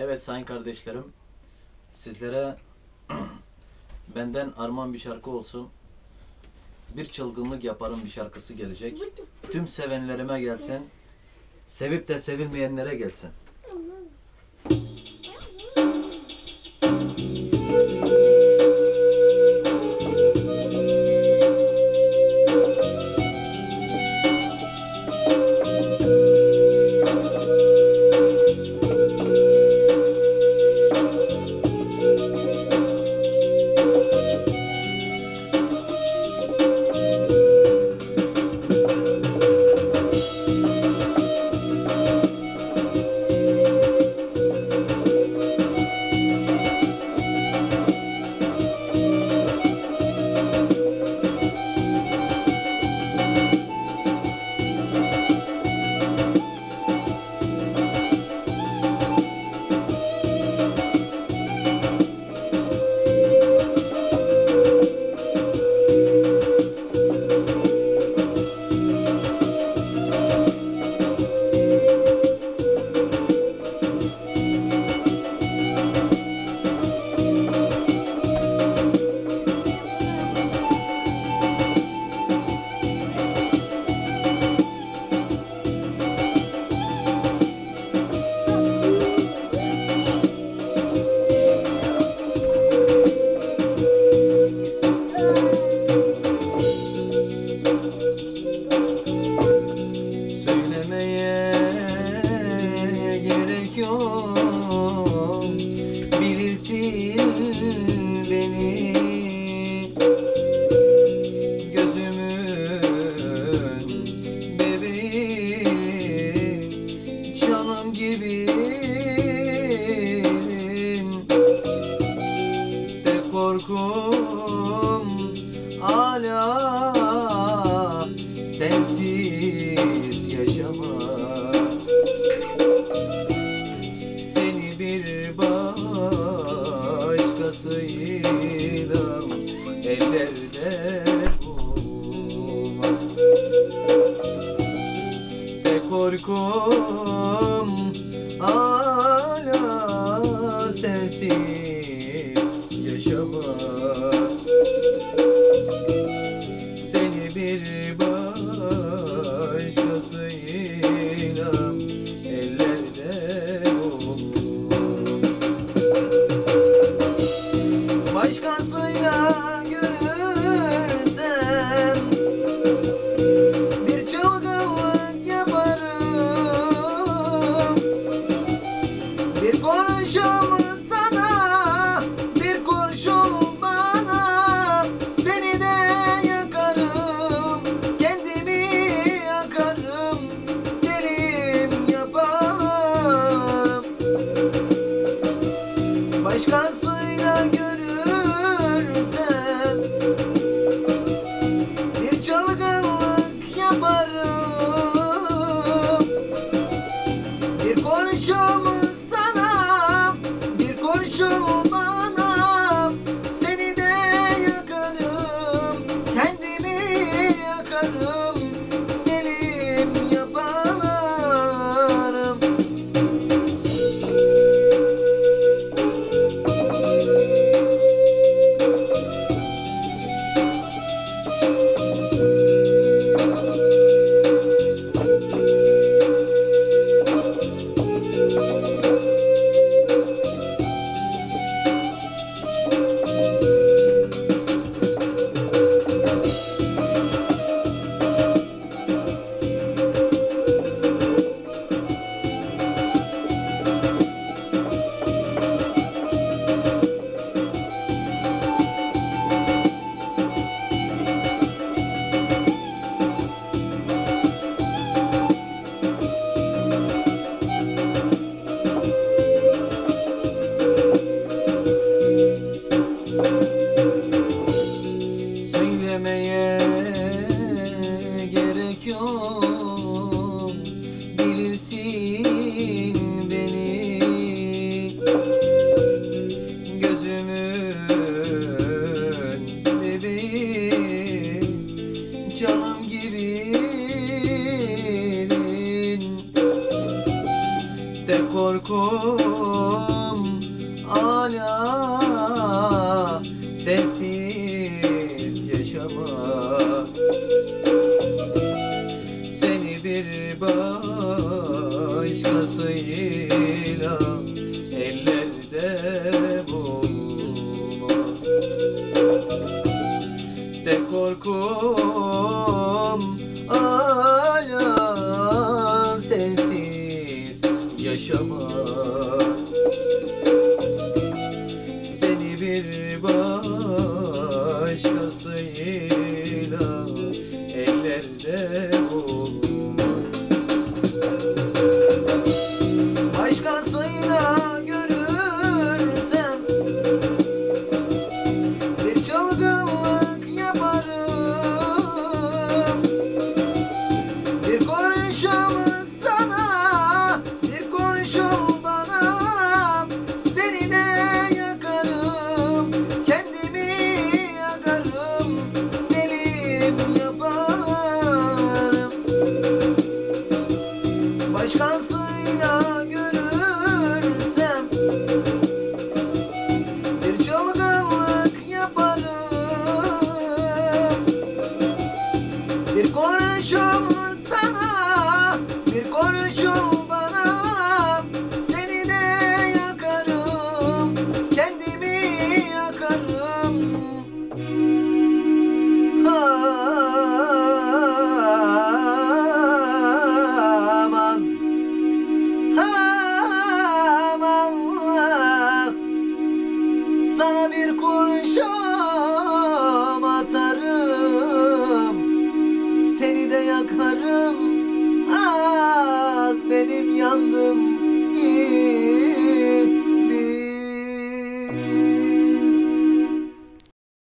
Evet sayın kardeşlerim, sizlere benden armağan bir şarkı olsun. Bir çılgınlık yaparım bir şarkısı gelecek. Tüm sevenlerime gelsin. Sevip de sevilmeyenlere gelsin. Bilirsin korkum. Hala sensiz yaşamak yok. Bilirsin beni. Gözümün bebeği Canım gibiydin De korkum hala sensin Tek korkum Başkasıyla görürsem benim